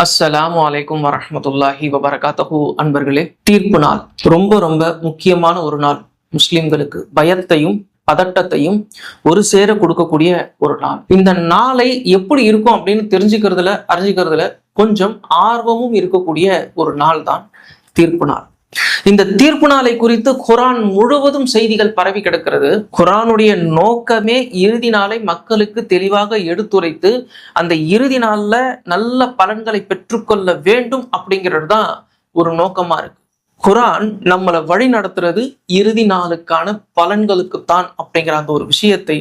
அஸ்ஸலாம் அலைக்கும் வரமத்துல்லாஹி வபரகாத்தஹு. அன்பர்களே தீர்ப்பு நாள். ரொம்ப ரொம்ப முக்கியமான ஒரு நாள். முஸ்லிம்களுக்கு பயத்தையும் பதட்டத்தையும் ஒரு சேர கொடுக்கக்கூடிய ஒரு நாள். இந்த நாளை எப்படி இருக்கும் அப்படின்னு தெரிஞ்சுக்கிறதுல அறிஞ்சுக்கிறதுல கொஞ்சம் ஆர்வமும் இருக்கக்கூடிய ஒரு நாள் தான் தீர்ப்பு நாள். இந்த தீர்ப்பு நாளை குறித்து குரான் முழுவதும் செய்திகள் பரவி கிடக்கிறது. குரானுடைய நோக்கமே இறுதி நாளை மக்களுக்கு தெளிவாக எடுத்துரைத்து அந்த இறுதி நாள்ல நல்ல பலன்களை பெற்றுக்கொள்ள வேண்டும் அப்படிங்கிறது தான் ஒரு நோக்கமா இருக்கு. குரான் நம்மளை வழி நடத்துறது இறுதி நாளுக்கான பலன்களுக்குத்தான் அப்படிங்கிற அந்த ஒரு விஷயத்தை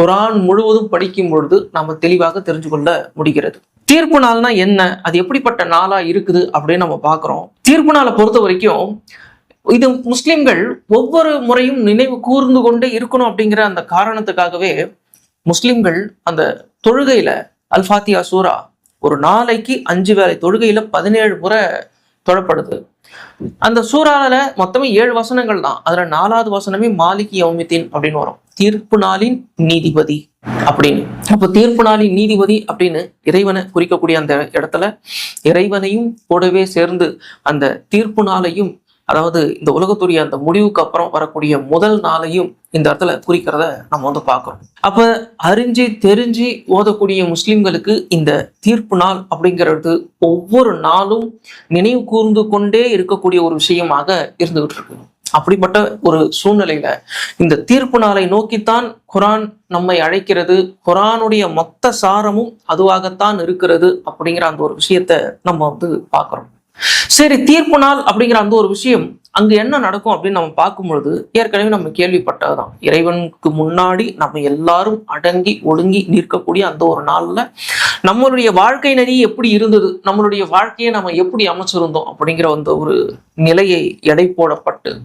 குரான் முழுவதும் படிக்கும் பொழுது நம்ம தெளிவாக தெரிஞ்சு கொள்ள முடிகிறது. தீர்ப்பு நாள்னா என்ன? அது எப்படிப்பட்ட நாளா இருக்குது அப்படின்னு நம்ம பார்க்குறோம். தீர்ப்பு நாளை பொறுத்த வரைக்கும் இது முஸ்லிம்கள் ஒவ்வொரு முறையும் நினைவு கூர்ந்து கொண்டே இருக்கணும் அப்படிங்கிற அந்த காரணத்துக்காகவே முஸ்லிம்கள் அந்த தொழுகையில அல்ஃபாத்தியா சூரா ஒரு நாளைக்கு அஞ்சு வேளை தொழுகையில பதினேழு முறை தொழப்படுது. அந்த சூறால மொத்தமே ஏழு வசனங்கள் தான். அதுல நாலாவது வசனமே மாலிகி யௌமித்தீன் அப்படின்னு வரும். தீர்ப்பு நாளின் நீதிபதி அப்படின்னு. அப்போ தீர்ப்பு நாளின் நீதிபதி அப்படின்னு இறைவனை குறிக்கக்கூடிய அந்த இடத்துல இறைவனையும் கூடவே சேர்ந்து அந்த தீர்ப்பு நாளையும் அதாவது இந்த உலகத்துடைய அந்த முடிவுக்கு அப்புறம் வரக்கூடிய முதல் நாளையும் இந்த இடத்துல குறிக்கிறத நம்ம வந்து பார்க்குறோம் அப்போ அறிஞ்சு தெரிஞ்சு ஓதக்கூடிய முஸ்லீம்களுக்கு இந்த தீர்ப்பு நாள் அப்படிங்கிறது ஒவ்வொரு நாளும் நினைவு கூர்ந்து கொண்டே இருக்கக்கூடிய ஒரு விஷயமாக இருந்துகிட்டு இருக்கு அப்படிப்பட்ட ஒரு சூழ்நிலையில இந்த தீர்ப்பு நாளை நோக்கித்தான் குரான் நம்மை அழைக்கிறது குரானுடைய மொத்த சாரமும் அதுவாகத்தான் இருக்கிறது அப்படிங்கிற அந்த ஒரு விஷயத்த நம்ம வந்து பார்க்குறோம். சரி தீர்ப்பு நாள் அப்படிங்கிற அந்த ஒரு விஷயம் அங்கு என்ன நடக்கும் அப்படின்னு நம்ம பார்க்கும்பொழுது ஏற்கனவே நம்ம கேள்விப்பட்டதுதான். இறைவனுக்கு முன்னாடி நம்ம எல்லாரும் அடங்கி ஒடுங்கி நிற்கக்கூடிய அந்த ஒரு நாள்ல நம்மளுடைய வாழ்க்கை நெறி எப்படி இருந்தது? நம்மளுடைய வாழ்க்கையை நம்ம எப்படி அமைச்சிருந்தோம்? அப்படிங்கிற அந்த ஒரு நிலையை எடை போடப்பட்டு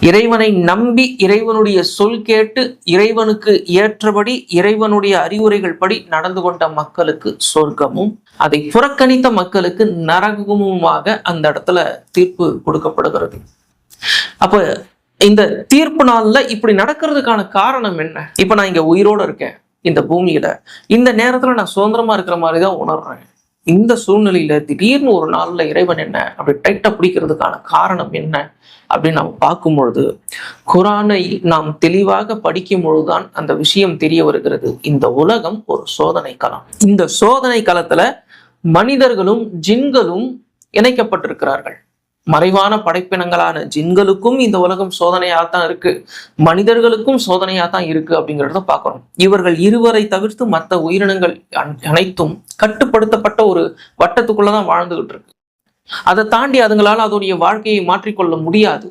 இறைவனை நம்பி இறைவனுடைய சொல் கேட்டு இறைவனுக்கு ஏற்றபடி இறைவனுடைய அறிவுரைகள் படி நடந்து கொண்ட மக்களுக்கு சொர்க்கமும் அதை புறக்கணித்த மக்களுக்கு நரகமுமாக அந்த இடத்துல தீர்ப்பு கொடுக்கப்படுகிறது. அப்ப இந்த தீர்ப்பு நாள்ல இப்படி நடக்கிறதுக்கான காரணம் என்ன? இப்ப நான் இங்க உயிரோட இருக்கேன். இந்த பூமியில. இந்த நேரத்துல நான் சுதந்திரமா இருக்கிற மாதிரி தான் உணர்றேன். இந்த சூழ்நிலையில திடீர்னு ஒரு நாள்ல இறைவன் என்ன? அப்படி டைட்டா பிடிக்கிறதுக்கான காரணம் என்ன? அப்படின்னு நம்ம பார்க்கும் பொழுது குரானை நாம் தெளிவாக படிக்கும் பொழுதுதான் அந்த விஷயம் தெரிய வருகிறது. இந்த உலகம் ஒரு சோதனை களம். இந்த சோதனை களத்துல மனிதர்களும் ஜின்களும் இணைக்கப்பட்டிருக்கிறார்கள். மறைவான படைப்பினங்களான ஜின்களுக்கும் இந்த உலகம் சோதனையாக தான் இருக்கு. மனிதர்களுக்கும் சோதனையாக தான் இருக்கு அப்படிங்கிறத பார்க்குறோம். இவர்கள் இருவரை தவிர்த்து மற்ற உயிரினங்கள் அனைத்தும் கட்டுப்படுத்தப்பட்ட ஒரு வட்டத்துக்குள்ளதான் வாழ்ந்துகிட்டு இருக்கு. அதை தாண்டி அதுங்களால அதோடைய வாழ்க்கையை மாற்றிக்கொள்ள முடியாது.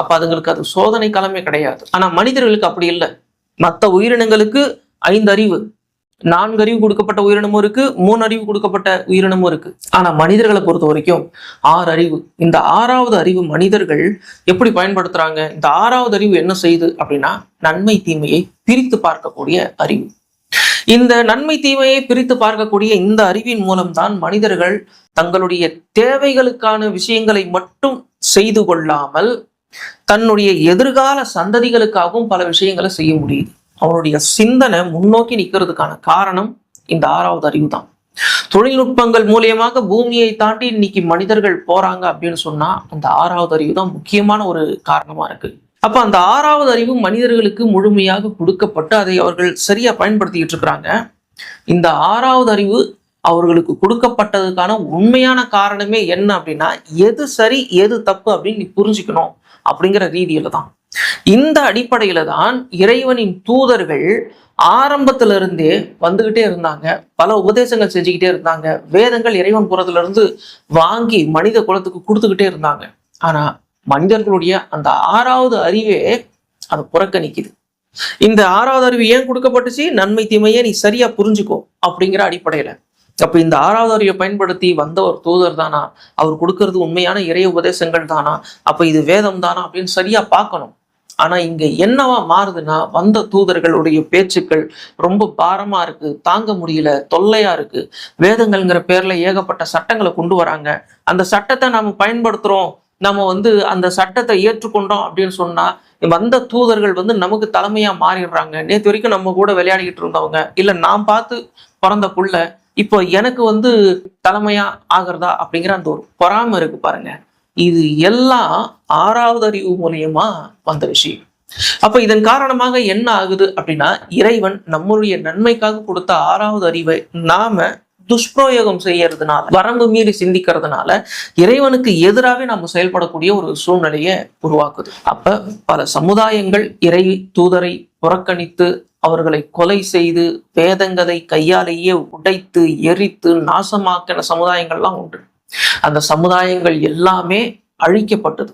அப்ப அதுங்களுக்கு அது சோதனை களமே கிடையாது. ஆனா மனிதர்களுக்கு அப்படி இல்லை. மற்ற உயிரினங்களுக்கு ஐந்து அறிவு நான்கு அறிவு கொடுக்கப்பட்ட உயிரினமும் இருக்கு மூணு அறிவு கொடுக்கப்பட்ட உயிரினமும் இருக்கு. ஆனா மனிதர்களை பொறுத்த வரைக்கும் ஆறு அறிவு இந்த ஆறாவது அறிவு மனிதர்கள் எப்படி பயன்படுத்துறாங்க? இந்த ஆறாவது அறிவு என்ன செய்யுது அப்படின்னா நன்மை தீமையை பிரித்து பார்க்கக்கூடிய அறிவு. இந்த நன்மை தீமையை பிரித்து பார்க்கக்கூடிய இந்த அறிவின் மூலம்தான் மனிதர்கள் தங்களுடைய தேவைகளுக்கான விஷயங்களை மட்டும் செய்து கொள்ளாமல் தன்னுடைய எதிர்கால சந்ததிகளுக்காகவும் பல விஷயங்களை செய்ய முடியுது. அவனுடைய சிந்தனை முன்னோக்கி நிற்கிறதுக்கான காரணம் இந்த ஆறாவது அறிவு தான் தொழில்நுட்பங்கள் மூலியமாக பூமியை தாண்டி இன்னைக்கு மனிதர்கள் போறாங்க அப்படின்னு சொன்னா அந்த ஆறாவது அறிவு தான் முக்கியமான ஒரு காரணமா இருக்கு. அப்ப அந்த ஆறாவது அறிவு மனிதர்களுக்கு முழுமையாக கொடுக்கப்பட்டு அதை அவர்கள் சரியா பயன்படுத்திக்கிட்டு இருக்கிறாங்க. இந்த ஆறாவது அறிவு அவர்களுக்கு கொடுக்கப்பட்டதுக்கான உண்மையான காரணமே என்ன அப்படின்னா எது சரி எது தப்பு அப்படின்னு நீ புரிஞ்சுக்கணும் அப்படிங்கிற ரீதியில தான் இந்த அடிப்படையில தான் இறைவனின் தூதர்கள் ஆரம்பத்துல இருந்தே வந்துகிட்டே இருந்தாங்க. பல உபதேசங்கள் செஞ்சுக்கிட்டே இருந்தாங்க. வேதங்கள் இறைவன் புறத்துல இருந்து வாங்கி மனித குலத்துக்கு கொடுத்துக்கிட்டே இருந்தாங்க. ஆனா மனிதர்களுடைய அந்த ஆறாவது அறிவே அதை புறக்கணிக்குது இந்த ஆறாவது அறிவு ஏன் கொடுக்கப்பட்டுச்சு? நன்மை தீமையை நீ சரியா புரிஞ்சுக்கோ அப்படிங்கிற அடிப்படையில. அப்ப இந்த ஆறாவது அறிவை பயன்படுத்தி வந்த ஒரு தூதர் தானா? அவர் கொடுக்கறது உண்மையான இறை உபதேசங்கள் தானா? அப்ப இது வேதம் தானா அப்படின்னு சரியா பார்க்கணும். ஆனா இங்க என்னவா மாறுதுன்னா வந்த தூதர்களுடைய பேச்சுக்கள் ரொம்ப பாரமா இருக்கு தாங்க முடியல தொல்லையா இருக்கு. வேதங்கள்ங்கிற பேர்ல ஏகப்பட்ட சட்டங்களை கொண்டு வராங்க. அந்த சட்டத்தை நாம பயன்படுத்துறோம். நம்ம வந்து அந்த சட்டத்தை ஏற்றுக்கொண்டோம் அப்படின்னு சொன்னா வந்த தூதர்கள் வந்து நமக்கு தலைமையா மாறிடுறாங்க. நேற்று வரைக்கும் நம்ம கூட விளையாடிக்கிட்டு இருந்தவங்க. இல்ல நான் பார்த்து பிறந்த புள்ள. இப்போ எனக்கு வந்து தலைமையா ஆகிறதா அப்படிங்கிற அந்த ஒரு பொறாமை இருக்கு பாருங்க. இது எல்லாம் ஆறாவது அறிவு மூலியமா வந்த விஷயம். அப்ப இதன் காரணமாக என்ன ஆகுது அப்படின்னா இறைவன் நம்மளுடைய நன்மைக்காக கொடுத்த ஆறாவது அறிவை நாம துஷ்பிரயோகம் செய்யறதுனால வரம்பு மீறி சிந்திக்கிறதுனால இறைவனுக்கு எதிராகவே நம்ம செயல்படக்கூடிய ஒரு சூழ்நிலையை உருவாக்குது. அப்ப பல சமுதாயங்கள் இறை தூதரை புறக்கணித்து அவர்களை கொலை செய்து வேதங்கதை கையாலேயே உடைத்து எரித்து நாசமாக்கின சமுதாயங்கள்லாம் உண்டு. அந்த சமுதாயங்கள் எல்லாமே அழிக்கப்பட்டது.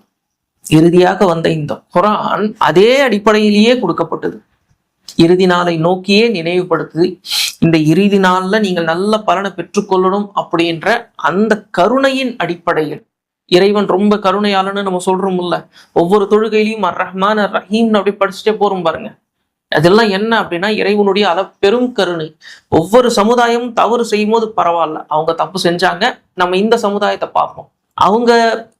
இறுதியாக வந்த இந்த குரான் அதே அடிப்படையிலேயே கொடுக்கப்பட்டது. இறுதி நாளை நோக்கியே நினைவுபடுத்துது. இந்த இறுதி நாள்ல நீங்கள் நல்ல பலனை பெற்றுக்கொள்ளணும் அப்படின்ற அந்த கருணையின் அடிப்படையில். இறைவன் ரொம்ப கருணையாளன்னு நம்ம சொல்றோம்ல. ஒவ்வொரு தொழுகையிலையும் அர் ரஹ்மான் ரஹீம்னு அப்படி படிச்சுட்டே போறோம் பாருங்க. அதெல்லாம் என்ன அப்படின்னா இறைவனுடைய அள பெரும் கருணை. ஒவ்வொரு சமுதாயமும் தவறு செய்யும் போது பரவாயில்ல. அவங்க தப்பு செஞ்சாங்க. நம்ம இந்த சமுதாயத்தை பார்ப்போம். அவங்க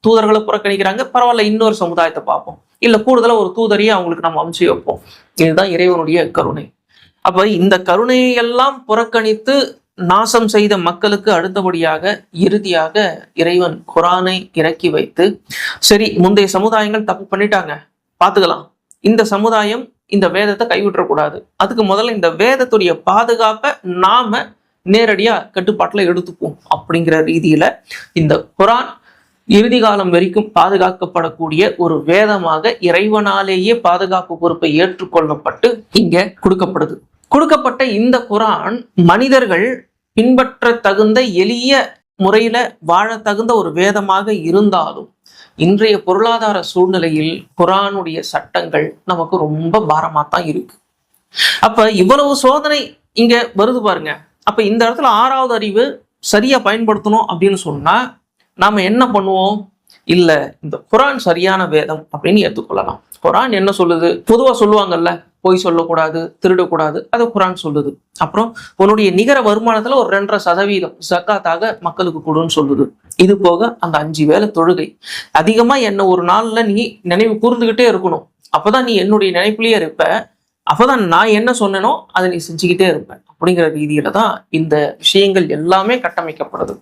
தூதர்களை புறக்கணிக்கிறாங்க. பரவாயில்ல இன்னொரு சமுதாயத்தை பார்ப்போம். இல்ல கூடுதலா ஒரு தூதரையே அவங்களுக்கு நம்ம அமைச்சு வைப்போம். இதுதான் இறைவனுடைய கருணை. அப்ப இந்த கருணையை எல்லாம் புறக்கணித்து நாசம் செய்த மக்களுக்கு அடுத்தபடியாக இறுதியாக இறைவன் குரானை இறக்கி வைத்து சரி முந்தைய சமுதாயங்கள் தப்பு பண்ணிட்டாங்க. பாத்துக்கலாம் இந்த சமுதாயம் இந்த வேதத்தை கைவிட்டக்கூடாது அதுக்கு முதல்ல இந்த வேதத்துடைய பாதுகாப்பை நாம நேரடியா கட்டுப்பாட்டுல எடுத்துப்போம் அப்படிங்கிற ரீதியில இந்த குரான் இறுதி காலம் வரைக்கும் பாதுகாக்கப்படக்கூடிய ஒரு வேதமாக இறைவனாலேயே பாதுகாப்பு பொறுப்பை ஏற்றுக்கொள்ளப்பட்டு இங்க கொடுக்கப்படுது. கொடுக்கப்பட்ட இந்த குரான் மனிதர்கள் பின்பற்ற தகுந்த எளிய முறையில வாழ தகுந்த ஒரு வேதமாக இருந்தாலும் இன்றைய பொருளாதார சூழ்நிலையில் குரானுடைய சட்டங்கள் நமக்கு ரொம்ப பாரமாக தான் இருக்கு. அப்ப இவ்வளவு சோதனை இங்க வருது பாருங்க. அப்ப இந்த இடத்துல ஆறாவது அறிவு சரியா பயன்படுத்தணும் அப்படின்னு சொன்னா நாம என்ன பண்ணுவோம்? இல்ல இந்த குரான் சரியான வேதம் அப்படின்னு ஏற்றுக்கொள்ளலாம் குரான் என்ன சொல்லுது? பொதுவா சொல்லுவாங்கல்ல பொய் சொல்லக்கூடாது திருடக்கூடாது. அதை குரான் சொல்லுது. அப்புறம் உன்னுடைய நிகர வருமானத்துல ஒரு ரெண்டரை சதவீதம் சக்காத்தாக மக்களுக்கு கொடுன்னு சொல்லுது. இது போக அந்த அஞ்சு வேளை தொழுகை. அதிகமா என்ன ஒரு நாள்ல நீ நினைவு கூர்ந்துகிட்டே இருக்கணும். அப்பதான் நீ என்னுடைய நினைப்புலயே இருப்ப. அப்பதான் நான் என்ன சொன்னேனோ அதை நீ செஞ்சுக்கிட்டே இருப்ப. அப்படிங்கிற ரீதியில தான் இந்த விஷயங்கள் எல்லாமே கட்டமைக்கப்படுது.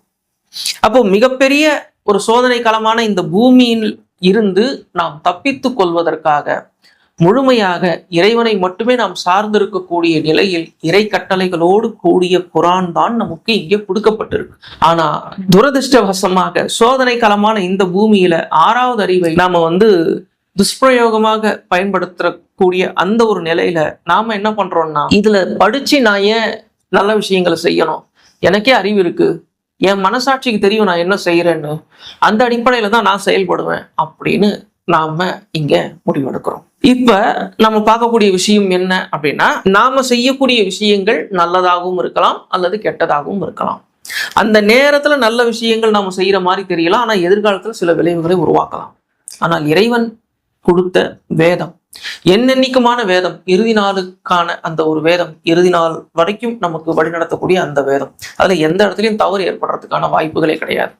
அப்போ மிகப்பெரிய ஒரு சோதனை களமான இந்த பூமியில் இருந்து நாம் தப்பித்துக் கொள்வதற்காக முழுமையாக இறைவனை மட்டுமே நாம் சார்ந்திருக்கக்கூடிய நிலையில் இறை கட்டளைகளோடு கூடிய குரான் தான் நமக்கு இங்கே கொடுக்கப்பட்டிருக்கு. ஆனா துரதிருஷ்டவசமாக சோதனை களமான இந்த பூமியில ஆறாவது அறிவை நாம வந்து துஷ்பிரயோகமாக பயன்படுத்தக்கூடிய அந்த ஒரு நிலையில நாம என்ன பண்றோம்னா இதுல படிச்சு நான் ஏன் நல்ல விஷயங்களை செய்யணும்? எனக்கே அறிவு இருக்கு. என் மனசாட்சிக்கு தெரியும் நான் என்ன செய்யறேன்னு. அந்த அடிப்படையில தான் நான் செயல்படுவேன் அப்படின்னு நாம இங்க முடிவெடுக்கிறோம். இப்ப நம்ம பார்க்கக்கூடிய விஷயம் என்ன அப்படின்னா நாம செய்யக்கூடிய விஷயங்கள் நல்லதாகவும் இருக்கலாம் அல்லது கெட்டதாகவும் இருக்கலாம். அந்த நேரத்துல நல்ல விஷயங்கள் நாம செய்யற மாதிரி தெரியலாம் ஆனா எதிர்காலத்துல சில விளைவுகளை உருவாக்கலாம். ஆனால் இறைவன் கொடுத்த வேதம் என்னென்னிக்குமான வேதம் இறுதி நாளுக்கான அந்த ஒரு வேதம் இறுதி நாள் வரைக்கும் நமக்கு வழிநடத்தக்கூடிய அந்த வேதம் அதுல எந்த இடத்துலயும் தவறு ஏற்படுறதுக்கான வாய்ப்புகளே கிடையாது.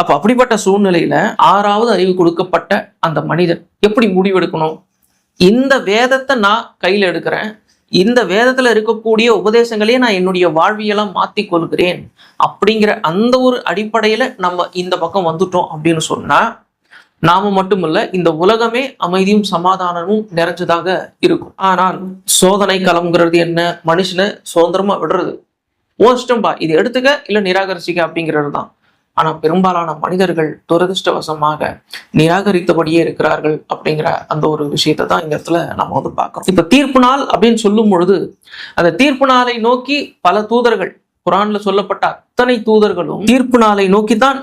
அப்ப அப்படிப்பட்ட சூழ்நிலையில ஆறாவது அறிவு கொடுக்கப்பட்ட அந்த மனிதன் எப்படி முடிவெடுக்கணும்? இந்த வேதத்தை நான் கையில் எடுக்கிறேன். இந்த வேதத்தில் இருக்கக்கூடிய உபதேசங்களையே நான் என்னுடைய வாழ்வியெல்லாம் மாற்றி கொள்கிறேன். அப்படிங்கிற அந்த ஒரு அடிப்படையில் நம்ம இந்த பக்கம் வந்துட்டோம் அப்படின்னு சொன்னால் நாம மட்டுமல்ல இந்த உலகமே அமைதியும் சமாதானமும் நிறைஞ்சதாக இருக்கும். ஆனால் சோதனை களம்ங்கிறது என்ன? மனுஷனை சுதந்திரமா விடுறது. ஓ இஷ்டம்பா. இது எடுத்துக்க இல்லை நிராகரிச்சிக்க அப்படிங்கிறது தான் ஆனால் பெரும்பாலான மனிதர்கள் துரதிருஷ்டவசமாக நிராகரித்தபடியே இருக்கிறார்கள் அப்படிங்கிற அந்த ஒரு விஷயத்தை தான் இந்த இடத்துல நம்ம வந்து பார்க்கணும் இப்போ தீர்ப்பு நாள் அப்படின்னு சொல்லும் பொழுது அந்த தீர்ப்பு நாளை நோக்கி பல தூதர்கள் குரான்ல சொல்லப்பட்ட அத்தனை தூதர்களும் தீர்ப்பு நாளை நோக்கி தான்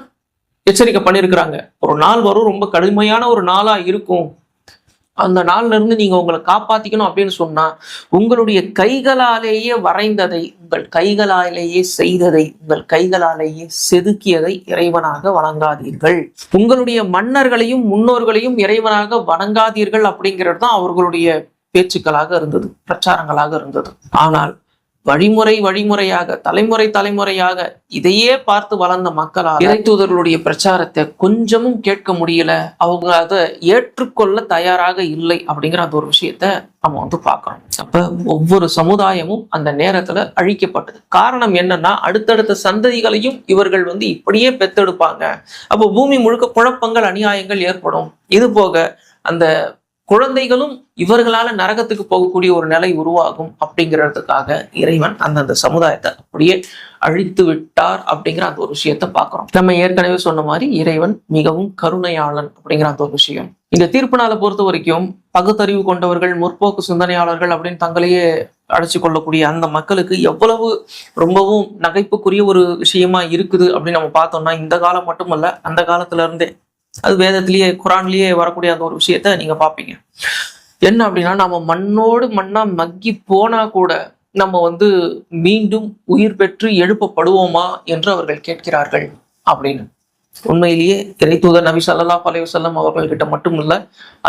எச்சரிக்கை பண்ணியிருக்கிறாங்க. ஒரு நாள் வரும் ரொம்ப கடுமையான ஒரு நாளாக இருக்கும். அந்த நாள்ல இருந்து நீங்க உங்களை காப்பாத்திக்கணும் அப்படின்னு சொன்னால் உங்களுடைய கைகளாலேயே வரைந்ததை உங்கள் கைகளாலேயே செய்ததை உங்கள் கைகளாலேயே செதுக்கியதை இறைவனாக வணங்காதீர்கள். உங்களுடைய மன்னர்களையும் முன்னோர்களையும் இறைவனாக வணங்காதீர்கள் அப்படிங்கிறது தான் அவர்களுடைய பேச்சுக்களாக இருந்தது பிரச்சாரங்களாக இருந்தது. ஆனால் வழிமுறை வழிமுறையாக தலைமுறை தலைமுறையாக இதையே பார்த்து வளர்ந்த மக்களால் இறைத்தூதர்களுடைய பிரச்சாரத்தை கொஞ்சமும் கேட்க முடியல. அவங்க அதை ஏற்றுக்கொள்ள தயாராக இல்லை அப்படிங்கிற அந்த ஒரு விஷயத்த நம்ம வந்து பார்க்கணும் அப்ப ஒவ்வொரு சமுதாயமும் அந்த நேரத்துல அழிக்கப்பட்டது. காரணம் என்னன்னா அடுத்தடுத்த சந்ததிகளையும் இவர்கள் வந்து இப்படியே பெத்தெடுப்பாங்க. அப்போ பூமி முழுக்க குழப்பங்கள் அநியாயங்கள் ஏற்படும். இது போக அந்த குழந்தைகளும் இவர்களால நரகத்துக்கு போகக்கூடிய ஒரு நிலை உருவாகும் அப்படிங்கிறதுக்காக இறைவன் அந்தந்த சமுதாயத்தை அப்படியே அழித்து விட்டார் அப்படிங்கிற அந்த ஒரு விஷயத்த பார்க்கிறோம். நம்ம ஏற்கனவே சொன்ன மாதிரி இறைவன் மிகவும் கருணையாளன் அப்படிங்கிற அந்த ஒரு விஷயம். இந்த தீர்ப்பு நாளை பொறுத்த வரைக்கும் பகுத்தறிவு கொண்டவர்கள் முற்போக்கு சிந்தனையாளர்கள் அப்படின்னு தங்களையே அழைச்சு கொள்ளக்கூடிய அந்த மக்களுக்கு எவ்வளவு ரொம்பவும் நகைப்புக்குரிய ஒரு விஷயமா இருக்குது அப்படின்னு நம்ம பார்த்தோம்னா இந்த காலம் மட்டுமல்ல அந்த காலத்துல இருந்தே அது வேதத்திலேயே குரான்லயே வரக்கூடிய அந்த ஒரு விஷயத்த நீங்க பார்ப்பீங்க. என்ன அப்படின்னா நம்ம மண்ணோடு மண்ணா மக்கி போனா கூட நம்ம வந்து மீண்டும் உயிர் பெற்று எழுப்பப்படுவோமா என்று அவர்கள் கேட்கிறார்கள் அப்படின்னு. உண்மையிலேயே இறை தூதர் நபி ஸல்லல்லாஹு அலைஹி வஸல்லம் அவர்கள்கிட்ட மட்டுமில்ல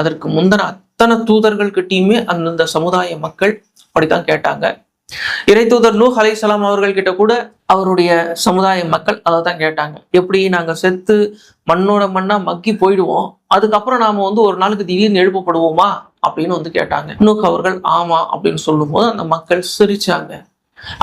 அதற்கு முந்தின அத்தனை தூதர்கள் கிட்டயுமே அந்தந்த சமுதாய மக்கள் அப்படித்தான் கேட்டாங்க. இறை தூதர் ஹலை சலாம் அவர்கள் கிட்ட கூட அவருடைய சமுதாய மக்கள் அதை தான் கேட்டாங்க. எப்படி நாங்க செத்து மண்ணோட மண்ணா மக்கி போயிடுவோம் அதுக்கப்புறம் நாம வந்து ஒரு நாளுக்கு திடீர்னு எழுப்பப்படுவோமா அப்படின்னு வந்து கேட்டாங்க. நூக் அவர்கள் ஆமா அப்படின்னு சொல்லும்போது அந்த மக்கள் சிரிச்சாங்க.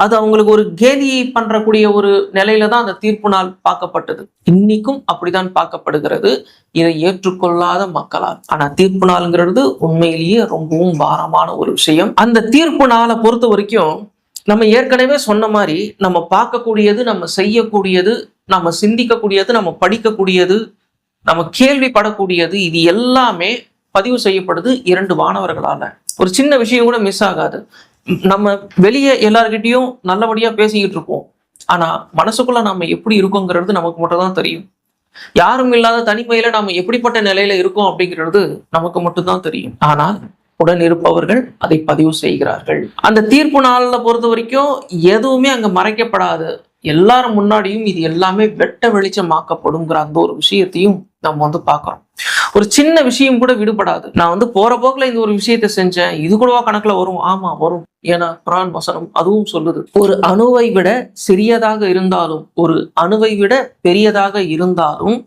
அது அவங்களுக்கு ஒரு கேலி பண்றக்கூடிய ஒரு நிலையில தான் அந்த தீர்ப்பு நாள் பார்க்கப்பட்டது. இன்னைக்கும் அப்படிதான் பார்க்கப்படுகிறது. இதை ஏற்றுக்கொள்ளாத மக்களால். ஆனா தீர்ப்பு நாளுங்கிறது உண்மையிலேயே ரொம்பவும் பாரமான ஒரு விஷயம். அந்த தீர்ப்பு நாளை பொறுத்த வரைக்கும் நம்ம ஏற்கனவே சொன்ன மாதிரி நம்ம பார்க்கக்கூடியது நம்ம செய்யக்கூடியது நம்ம சிந்திக்கக்கூடியது நம்ம படிக்கக்கூடியது நம்ம கேள்விப்படக்கூடியது இது எல்லாமே பதிவு செய்யப்படுது இரண்டு மாணவர்களால. ஒரு சின்ன விஷயம் கூட மிஸ் ஆகாது. நம்ம வெளியே எல்லார்கிட்டையும் நல்லபடியா பேசிக்கிட்டு இருப்போம். ஆனா மனசுக்குள்ள நம்ம எப்படி இருக்கோங்கிறது நமக்கு மட்டும் தான் தெரியும். யாரும் இல்லாத தனிமையில நாம எப்படிப்பட்ட நிலையில இருக்கோம் அப்படிங்கிறது நமக்கு மட்டும்தான் தெரியும். ஆனால் உடன் இருப்பவர்கள் அதை பதிவு செய்கிறார்கள். அந்த தீர்ப்பு நாளில் பொறுத்த வரைக்கும் எதுவுமே அங்க மறைக்கப்படாது. எல்லாரும் முன்னாடியும் இது எல்லாமே வெட்ட வெளிச்சமாக்கப்படுங்கிற அந்த ஒரு விஷயத்தையும் நம்ம வந்து பார்க்குறோம். ஒரு சின்ன விஷயம் கூட விடுபடாது. நான் வந்து போற போக்குல இந்த ஒரு விஷயத்தை செஞ்சேன் இது கூடவா கணக்குல வரும்? ஆமா வரும். ஏன்னா குரான் வசனம் அதுவும் சொல்லுது. ஒரு அணுவை விட சிறியதாக இருந்தாலும் ஒரு அணுவை விட பெரியதாக இருந்தாலும்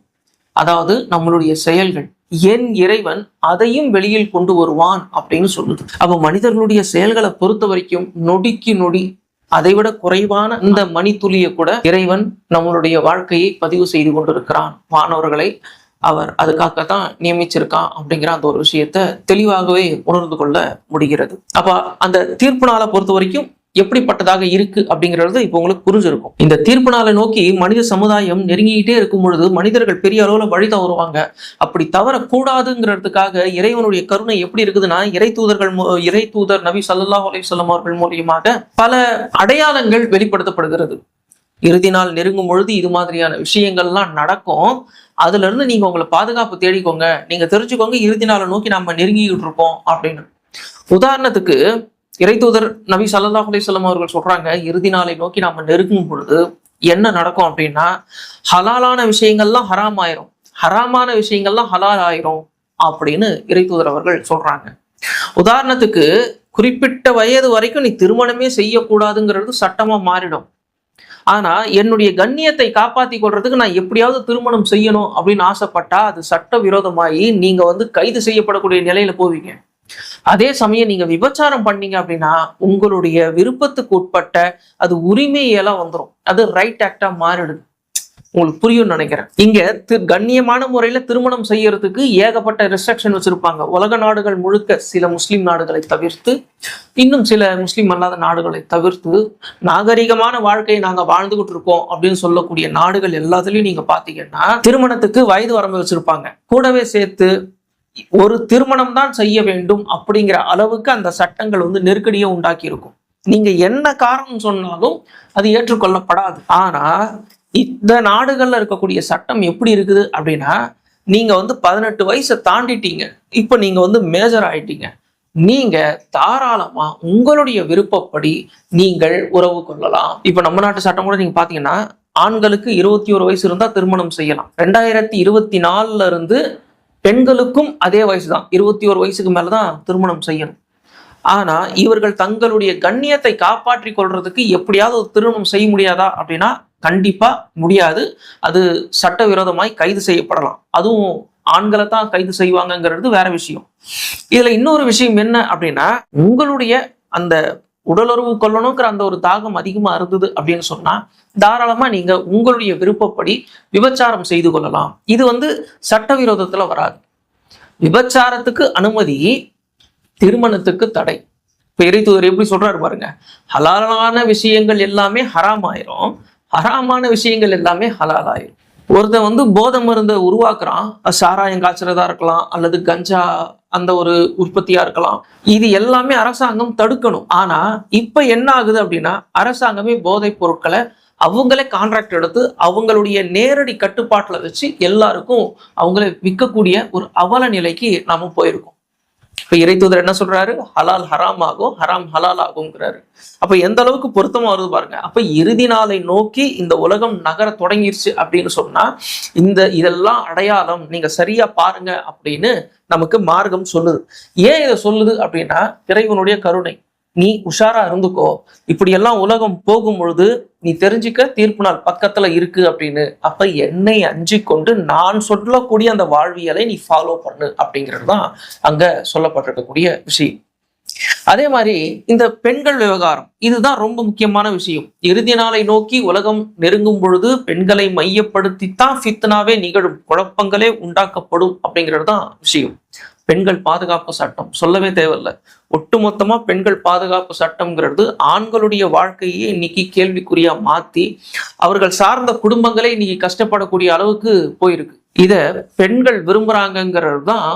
அதாவது நம்மளுடைய செயல்கள் என் இறைவன் அதையும் வெளியில் கொண்டு வருவான் அப்படின்னு சொல்லுது. அப்ப மனிதர்களுடைய செயல்களை பொறுத்த வரைக்கும் நொடிக்கு நொடி அதைவிட குறைவான இந்த மணித்துளியை கூட இறைவன் நம்மளுடைய வாழ்க்கையை பதிவு செய்து கொண்டிருக்கிறான். மாணவர்களை அவர் அதுக்காகத்தான் நியமிச்சிருக்கான் அப்படிங்கிற அந்த ஒரு விஷயத்த தெளிவாகவே உணர்ந்து கொள்ள முடிகிறது. அப்ப அந்த தீர்ப்பு நாளை பொறுத்த வரைக்கும் எப்படிப்பட்டதாக இருக்கு அப்படிங்கிறது இப்போ உங்களுக்கு புரிஞ்சிருக்கும் இந்த தீர்ப்பு நாளை நோக்கி மனித சமுதாயம் நெருங்கிக்கிட்டே இருக்கும் பொழுது மனிதர்கள் பெரிய அளவுல வழி தவறுவாங்க. அப்படி தவறக்கூடாதுங்கிறதுக்காக இறைவனுடைய கருணை எப்படி இருக்குதுன்னா இறை தூதர்கள் மூ- இறை தூதர் நபி ஸல்லல்லாஹு அலி சொல்லம் அவர்கள் மூலியமாக பல அடையாளங்கள் வெளிப்படுத்தப்படுகிறது. இறுதி நாள் நெருங்கும் பொழுது இது மாதிரியான விஷயங்கள்லாம் நடக்கும். அதுல இருந்து நீங்க உங்களை பாதுகாப்பு தேடிக்கோங்க. நீங்க தெரிஞ்சுக்கோங்க இறுதி நாளை நோக்கி நம்ம நெருங்கிக்கிட்டு இருக்கோம் அப்படின்னு. உதாரணத்துக்கு இறைத்தூதர் நபி சல்லா அலைஹி அவர்கள் சொல்றாங்க இறுதி நாளை நோக்கி நாம நெருங்கும் பொழுது என்ன நடக்கும் அப்படின்னா ஹலாலான விஷயங்கள்லாம் ஹராம் ஆயிரும் ஹராமான விஷயங்கள்லாம் ஹலால் ஆயிரும் அப்படின்னு இறைத்தூதர் அவர்கள் சொல்றாங்க. உதாரணத்துக்கு குறிப்பிட்ட வயது வரைக்கும் நீ திருமணமே செய்யக்கூடாதுங்கிறது சட்டமா மாறிடும். ஆனா என்னுடைய கண்ணியத்தை காப்பாத்தி கொள்றதுக்கு நான் எப்படியாவது திருமணம் செய்யணும் அப்படின்னு ஆசைப்பட்டா அது சட்ட விரோதமாகி நீங்க வந்து கைது செய்யப்படக்கூடிய நிலையில போவீங்க. அதே சமயம் நீங்க விபச்சாரம் பண்ணீங்க அப்படின்னா உங்களுடைய விருப்பத்துக்கு உட்பட்ட அது உரிமையெல்லாம் வந்துடும் அது ரைட் ஆக்டா மாறிடுது. உங்களுக்கு புரியும்னு நினைக்கிறேன். இங்க கண்ணியமான முறையில திருமணம் செய்யறதுக்கு ஏகப்பட்ட ரெஸ்ட்ரிக்ஷன் வச்சிருப்பாங்க. உலக நாடுகள் முழுக்க சில முஸ்லீம் நாடுகளை தவிர்த்து இன்னும் சில முஸ்லீம் அல்லாத நாடுகளை தவிர்த்து நாகரிகமான வாழ்க்கையை நாங்க வாழ்ந்துகிட்டு இருக்கோம் அப்படின்னு சொல்லக்கூடிய நாடுகள் எல்லாத்துலயும் நீங்க பாத்தீங்கன்னா திருமணத்துக்கு வயது வரம்பு வச்சிருப்பாங்க. கூடவே சேர்த்து ஒரு திருமணம் தான் செய்ய வேண்டும் அப்படிங்கிற அளவுக்கு அந்த சட்டங்கள் வந்து நெருக்கடியை உண்டாக்கி இருக்கும் நீங்க என்ன காரணம் சொன்னாலும் அது ஏற்றுக்கொள்ளப்படாது. ஆனா இந்த நாடுகள்ல இருக்கக்கூடிய சட்டம் எப்படி இருக்குது அப்படின்னா நீங்க வந்து பதினெட்டு வயசை தாண்டிட்டீங்க. இப்போ நீங்க வந்து மேஜர் ஆயிட்டீங்க. நீங்க தாராளமா உங்களுடைய விருப்பப்படி நீங்கள் உறவு கொள்ளலாம். இப்போ நம்ம நாட்டு சட்டம் கூட நீங்க பாத்தீங்கன்னா ஆண்களுக்கு இருபத்தி ஒரு வயசு இருந்தா திருமணம் செய்யலாம். ரெண்டாயிரத்தி இருபத்தி நாலுல இருந்து பெண்களுக்கும் அதே வயசு தான் இருபத்தி ஒரு வயசுக்கு மேலே தான் திருமணம் செய்யணும். ஆனா இவர்கள் தங்களுடைய கண்ணியத்தை காப்பாற்றி கொள்றதுக்கு எப்படியாவது ஒரு திருமணம் செய்ய முடியாதா அப்படின்னா கண்டிப்பா முடியாது. அது சட்டவிரோதமாய் கைது செய்யப்படலாம். அதுவும் ஆண்களை தான் கைது செய்வாங்கங்கிறது வேற விஷயம். இதுல இன்னொரு விஷயம் என்ன அப்படின்னா உங்களுடைய அந்த உடலுறவு கொள்ளணுங்கிற அந்த ஒரு தாகம் அதிகமா இருந்தது அப்படின்னு சொன்னா தாராளமா நீங்க உங்களுடைய விருப்பப்படி விபச்சாரம் செய்து கொள்ளலாம். இது வந்து சட்டவிரோதத்துல வராது. விபச்சாரத்துக்கு அனுமதி திருமணத்துக்கு தடை. இப்ப எப்படி சொல்றாரு பாருங்க ஹலாலான விஷயங்கள் எல்லாமே ஹராம் ஆயிரும் ஹராமான விஷயங்கள் எல்லாமே ஹலால் ஆயிரும் ஒருத்தன் வந்து போதை மருந்தை உருவாக்குறான். சாராயம் காய்ச்சறதா இருக்கலாம் அல்லது கஞ்சா அந்த ஒரு உற்பத்தியா இருக்கலாம். இது எல்லாமே அரசாங்கம் தடுக்கணும். ஆனா இப்ப என்ன ஆகுது அப்படின்னா அரசாங்கமே போதைப் பொருட்களை அவங்களே கான்ட்ராக்ட் எடுத்து அவங்களுடைய நேரடி கட்டுப்பாட்டில் வச்சு எல்லாருக்கும் அவங்களே விற்கக்கூடிய ஒரு அவல நிலைக்கு நாம போயிருக்கோம். இப்ப இறைத்தூதர் என்ன சொல்றாரு? ஹலால் ஹராம் ஆகும் ஹராம் ஹலால் ஆகுங்கிறாரு அப்போ எந்த அளவுக்கு பொருத்தமாக வருது பாருங்க. அப்போ இறுதி நாளை நோக்கி இந்த உலகம் நகர தொடங்கிருச்சு அப்படின்னு சொன்னா இந்த இதெல்லாம் அடையாளம் நீங்க சரியா பாருங்க அப்படின்னு நமக்கு மார்க்கம் சொல்லுது. ஏன் இதை சொல்லுது அப்படின்னா இறைவனுடைய கருணை. நீ உஷாரா இருந்துக்கோ. இப்படியெல்லாம் உலகம் போகும் பொழுது நீ தெரிஞ்சுக்க தீர்ப்பு நாள் பக்கத்துல இருக்கு அப்படின்னு. அப்ப என்னை அஞ்சு கொண்டு நான் சொல்லக்கூடிய அந்த வாழ்வியலை நீ ஃபாலோ பண்ணு அப்படிங்கிறது தான் அங்க சொல்லப்பட்டிருக்கக்கூடிய விஷயம். அதே மாதிரி இந்த பெண்கள் விவகாரம் இதுதான் ரொம்ப முக்கியமான விஷயம். இறுதி நாளை நோக்கி உலகம் நெருங்கும் பொழுது பெண்களை மையப்படுத்தித்தான் ஃபித்னாவே நிகழும் குழப்பங்களே உண்டாக்கப்படும் அப்படிங்கிறது தான் விஷயம். பெண்கள் பாதுகாப்பு சட்டம். சொல்லவே தேவையில்ல. ஒட்டுமொத்தமாக பெண்கள் பாதுகாப்பு சட்டம்ங்கிறது ஆண்களுடைய வாழ்க்கையே இன்னைக்கு கேள்விக்குறியா மாற்றி அவர்கள் சார்ந்த குடும்பங்களே இன்னைக்கு கஷ்டப்படக்கூடிய அளவுக்கு போயிருக்கு. இதை பெண்கள் விரும்புகிறாங்கங்கிறது தான்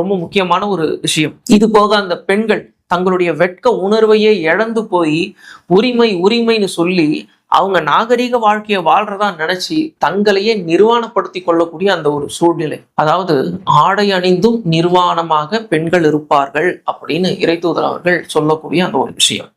ரொம்ப முக்கியமான ஒரு விஷயம். இது போக அந்த பெண்கள் தங்களுடைய வெட்க உணர்வையே இழந்து போய் உரிமை உரிமைன்னு சொல்லி அவங்க நாகரிக வாழ்க்கையை வாழ்றதா நினைச்சு தங்களையே நிர்வாணப்படுத்தி கொள்ளக்கூடிய அந்த ஒரு சூழ்நிலை. அதாவது ஆடை அணிந்தும் நிர்வாணமாக பெண்கள் இருப்பார்கள் அப்படின்னு இறைத்தூதர் அவர்கள் சொல்லக்கூடிய அந்த ஒரு விஷயம்.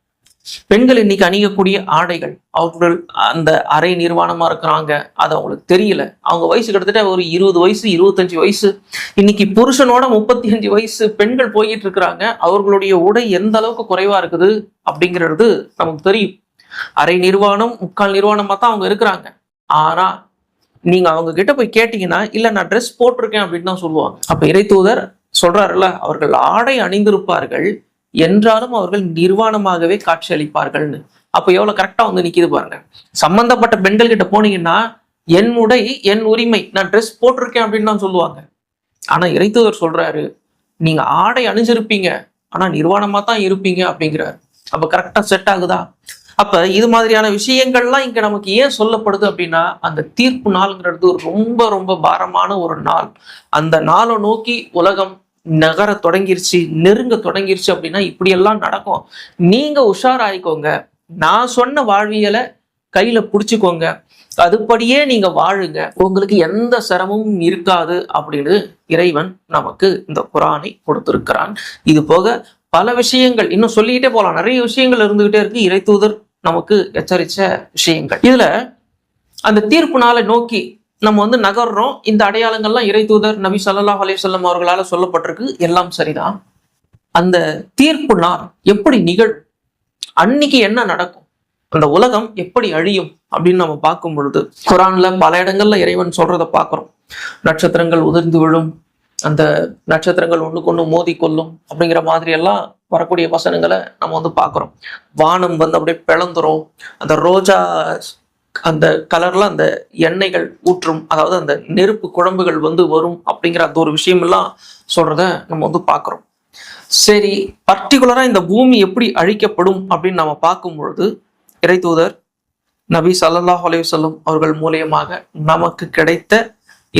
பெண்கள் இன்னைக்கு அணியக்கூடிய ஆடைகள் அவர்கள் அந்த அரை நிர்வாணமா இருக்கிறாங்க அது அவங்களுக்கு தெரியல. அவங்க வயசு கிட்டத்தட்ட ஒரு இருபது வயசு இருபத்தஞ்சு வயசு. இன்னைக்கு புருஷனோட முப்பத்தி அஞ்சு வயசு பெண்கள் போயிட்டு இருக்கிறாங்க. அவர்களுடைய உடை எந்த அளவுக்கு குறைவா இருக்குது அப்படிங்கிறது நமக்கு தெரியும். அரை நிர்வாணம் முக்கால் நிர்வாணமா தான் அவங்க இருக்கிறாங்க. ஆனா நீங்க அவங்க கிட்ட போய் கேட்டீங்கன்னா இல்ல நான் ட்ரெஸ் போட்டிருக்கேன் அப்படின்னு தான் சொல்லுவாங்க. அப்ப இறைத்தூதர் சொல்றாருல்ல அவர்கள் ஆடை அணிந்திருப்பார்கள். என்றாலும் அவர்கள் நிர்வாணமாகவே காட்சி அளிப்பார்கள்னு எவ்வளோ கரெக்டாக வந்து நிற்கிது பாருங்க. சம்பந்தப்பட்ட பெண்கள் கிட்ட போனீங்கன்னா என் உடை என் உரிமை நான் ட்ரெஸ் போட்டிருக்கேன் அப்படின்னு தான் சொல்லுவாங்க. ஆனால் இறைத்தூதர் சொல்றாரு நீங்க ஆடை அணிஞ்சிருப்பீங்க ஆனால் நிர்வாணமாக தான் இருப்பீங்க அப்படிங்கிறாரு. அப்போ கரெக்டாக செட் ஆகுதா? அப்போ இது மாதிரியான விஷயங்கள்லாம் இங்கே நமக்கு ஏன் சொல்லப்படுது அப்படின்னா அந்த தீர்ப்பு நாள்ங்கிறது ரொம்ப ரொம்ப பாரமான ஒரு நாள். அந்த நாளை நோக்கி உலகம் நகர தொடங்கிருச்சு நெருங்க தொடங்கிருச்சு அப்படின்னா இப்படியெல்லாம் நடக்கும். நீங்க உஷாராயிக்கோங்க. நான் சொன்ன வாழ்வியலை கையில புடிச்சுக்கோங்க. அதுபடியே நீங்க வாழுங்க. உங்களுக்கு எந்த சிரமமும் இருக்காது அப்படின்னு இறைவன் நமக்கு இந்த குரானை கொடுத்திருக்கிறான். இது போக பல விஷயங்கள் இன்னும் சொல்லிக்கிட்டே போகலாம் நிறைய விஷயங்கள் இருந்துகிட்டே இருக்கு. இறைத்தூதர் நமக்கு எச்சரித்த விஷயங்கள். இதுல அந்த தீர்ப்பு நாளை நோக்கி நம்ம வந்து நகர்றோம். இந்த அடையாளங்கள்லாம் இறை தூதர் நபி ஸல்லல்லாஹு அலிசல்லம் அவர்களால் சொல்லப்பட்டிருக்கு. எல்லாம் சரிதான். அந்த தீர்ப்பு நாள் எப்படி நிகழும் அன்னைக்கு என்ன நடக்கும்? அந்த உலகம் எப்படி அழியும்? அப்படின்னு நம்ம பார்க்கும் பொழுது குரான்ல பல இடங்கள்ல இறைவன் சொல்றதை பார்க்குறோம். நட்சத்திரங்கள் உதிர்ந்து விழும். அந்த நட்சத்திரங்கள் ஒன்றுக்கொன்று மோதி கொள்ளும் அப்படிங்கிற மாதிரி எல்லாம் வரக்கூடிய வசனங்களை நம்ம வந்து பார்க்குறோம். வானம் வந்து அப்படியே பிளந்துரும். அந்த ரோஜா அந்த கலர்ல அந்த எண்ணெய்கள் ஊற்றும் அதாவது அந்த நெருப்பு குழம்புகள் வந்து வரும் அப்படிங்கிற அந்த ஒரு விஷயம் எல்லாம் சொல்றத நம்ம வந்து பார்க்குறோம். சரி பர்டிகுலரா இந்த பூமி எப்படி அழிக்கப்படும் அப்படின்னு நம்ம பார்க்கும் பொழுது இறைத்தூதர் நபி ஸல்லல்லாஹு அலைஹி அவர்கள் மூலியமாக நமக்கு கிடைத்த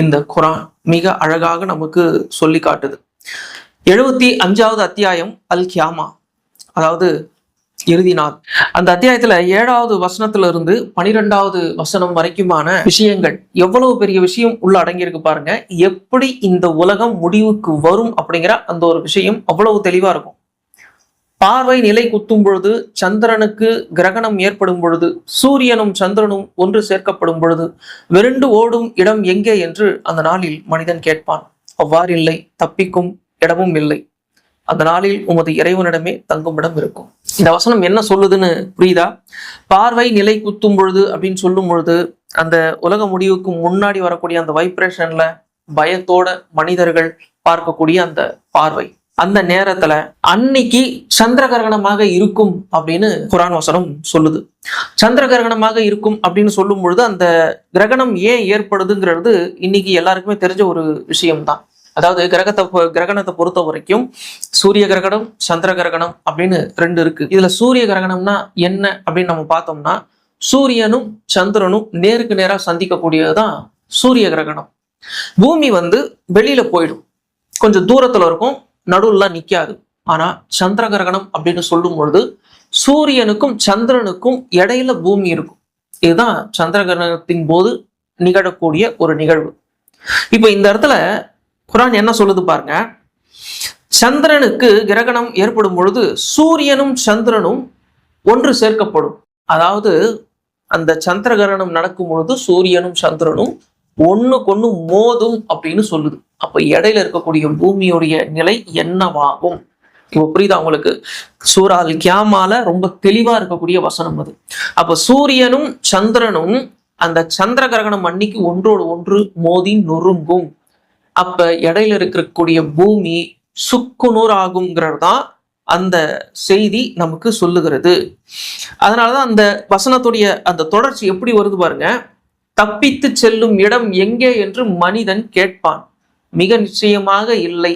இந்த குரான் மிக அழகாக நமக்கு சொல்லி காட்டுது. எழுபத்தி அஞ்சாவது அத்தியாயம் அல் கியாமா. அதாவது இறுதி நாள் அந்த அத்தியாயத்துல ஏழாவது வசனத்துல இருந்து பனிரெண்டாவது வசனம் வரைக்குமான விஷயங்கள் எவ்வளவு பெரிய விஷயம் உள்ள அடங்கியிருக்கு பாருங்க. எப்படி இந்த உலகம் முடிவுக்கு வரும் அப்படிங்கிற அந்த ஒரு விஷயம் அவ்வளவு தெளிவா இருக்கும். பார்வை நிலை குத்தும் பொழுது சந்திரனுக்கு கிரகணம் ஏற்படும் பொழுது சூரியனும் சந்திரனும் ஒன்று சேர்க்கப்படும் பொழுது விருண்டு ஓடும் இடம் எங்கே என்று அந்த நாளில் மனிதன் கேட்பான். அவ்வாறில்லை தப்பிக்கும் இடமும் இல்லை. அந்த நாளில் உமது இறைவனிடமே தங்குமிடம் இருக்கும். இந்த வசனம் என்ன சொல்லுதுன்னு புரியுதா? பார்வை நிலை குத்தும் பொழுது அப்படின்னு சொல்லும் பொழுது அந்த உலக முடிவுக்கு முன்னாடி வரக்கூடிய அந்த வைப்ரேஷன்ல பயத்தோட மனிதர்கள் பார்க்கக்கூடிய அந்த பார்வை. அந்த நேரத்துல அன்னைக்கு சந்திர கிரகணமாக இருக்கும் அப்படின்னு குரான் வசனம் சொல்லுது. சந்திர கிரகணமாக இருக்கும் அப்படின்னு சொல்லும் பொழுது அந்த கிரகணம் ஏன் ஏற்படுதுங்கிறது இன்னைக்கு எல்லாருக்குமே தெரிஞ்ச ஒரு விஷயம்தான். அதாவது கிரகத்தை கிரகணத்தை பொறுத்த வரைக்கும் சூரிய கிரகணம் சந்திர கிரகணம் அப்படின்னு ரெண்டு இருக்கு. இதுல சூரிய கிரகணம்னா என்ன அப்படின்னு நம்ம பார்த்தோம்னா சூரியனும் சந்திரனும் நேருக்கு நேராக சந்திக்கக்கூடியதுதான் சூரிய கிரகணம். பூமி வந்து வெளியில போயிடும். கொஞ்சம் தூரத்துல இருக்கும் நடுவுல நிக்காது. ஆனா சந்திர கிரகணம் அப்படின்னு சொல்லும் பொழுது சூரியனுக்கும் சந்திரனுக்கும் இடையில பூமி இருக்கும். இதுதான் சந்திர கிரகணத்தின் போது நிகழக்கூடிய ஒரு நிகழ்வு. இப்போ இந்த இடத்துல குரான் என்ன சொல்லுது பாருங்க? சந்திரனுக்கு கிரகணம் ஏற்படும் பொழுது சூரியனும் சந்திரனும் ஒன்று சேர்க்கப்படும். அதாவது அந்த சந்திர கிரகணம் நடக்கும் பொழுது சூரியனும் சந்திரனும் ஒண்ணுக்கொண்ணு மோதும் அப்படின்னு சொல்லுது. அப்போ இடையில இருக்கக்கூடிய பூமியுடைய நிலை என்னவாகும்? இப்போ புரியுதா உங்களுக்கு? சூறால் கியாமால ரொம்ப தெளிவா இருக்கக்கூடிய வசனம் அது. அப்போ சூரியனும் சந்திரனும் அந்த சந்திர கிரகணம் அன்னைக்கு ஒன்றோடு ஒன்று மோதி நொறுங்கும். அப்ப இடையில இருக்கக்கூடிய பூமி சுக்குநூறு ஆகுங்கிறது தான் அந்த செய்தி நமக்கு சொல்லுகிறது. அதனாலதான் அந்த வசனத்துடைய அந்த தொடர்ச்சி எப்படி வருது பாருங்க. தப்பித்து செல்லும் இடம் எங்கே என்று மனிதன் கேட்பான். மிக நிச்சயமாக இல்லை.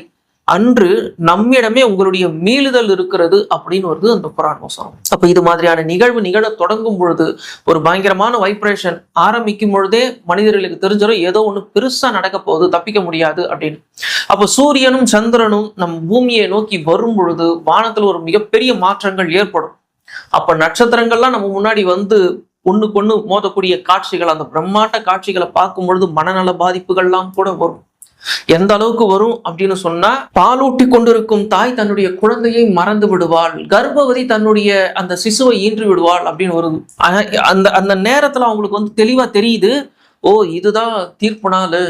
அன்று நம்மிடமே உங்களுடைய மீளுதல் இருக்கிறது அப்படின்னு வருது அந்த புராண வசனம் அப்ப இது மாதிரியான நிகழ்வு நிகழ தொடங்கும் பொழுது ஒரு பயங்கரமான வைப்ரேஷன் ஆரம்பிக்கும் பொழுதே மனிதர்களுக்கு தெரிஞ்சிடும் ஏதோ ஒன்று பெருசா நடக்க போகுது தப்பிக்க முடியாது அப்படின்னு. அப்ப சூரியனும் சந்திரனும் நம் பூமியை நோக்கி வரும் பொழுது வானத்தில் ஒரு மிகப்பெரிய மாற்றங்கள் ஏற்படும். அப்ப நட்சத்திரங்கள்லாம் நம்ம முன்னாடி வந்து ஒண்ணுக்கொண்ணு மோதக்கூடிய காட்சிகள் அந்த பிரம்மாண்ட காட்சிகளை பார்க்கும் பொழுது மனநல பாதிப்புகள்லாம் கூட வரும். எந்த அளவுக்கு வரும் அப்படின்னு சொன்னா பாலூட்டி கொண்டிருக்கும் தாய் தன்னுடைய குழந்தையை மறந்து விடுவாள் கர்ப்பவதி தன்னுடைய அந்த சிசுவை ஈன்று விடுவாள் அப்படின்னு வருது அந்த அந்த நேரத்துல அவங்களுக்கு வந்து தெளிவா தெரியுது ஓ இதுதான் தீர்ப்பு நாள்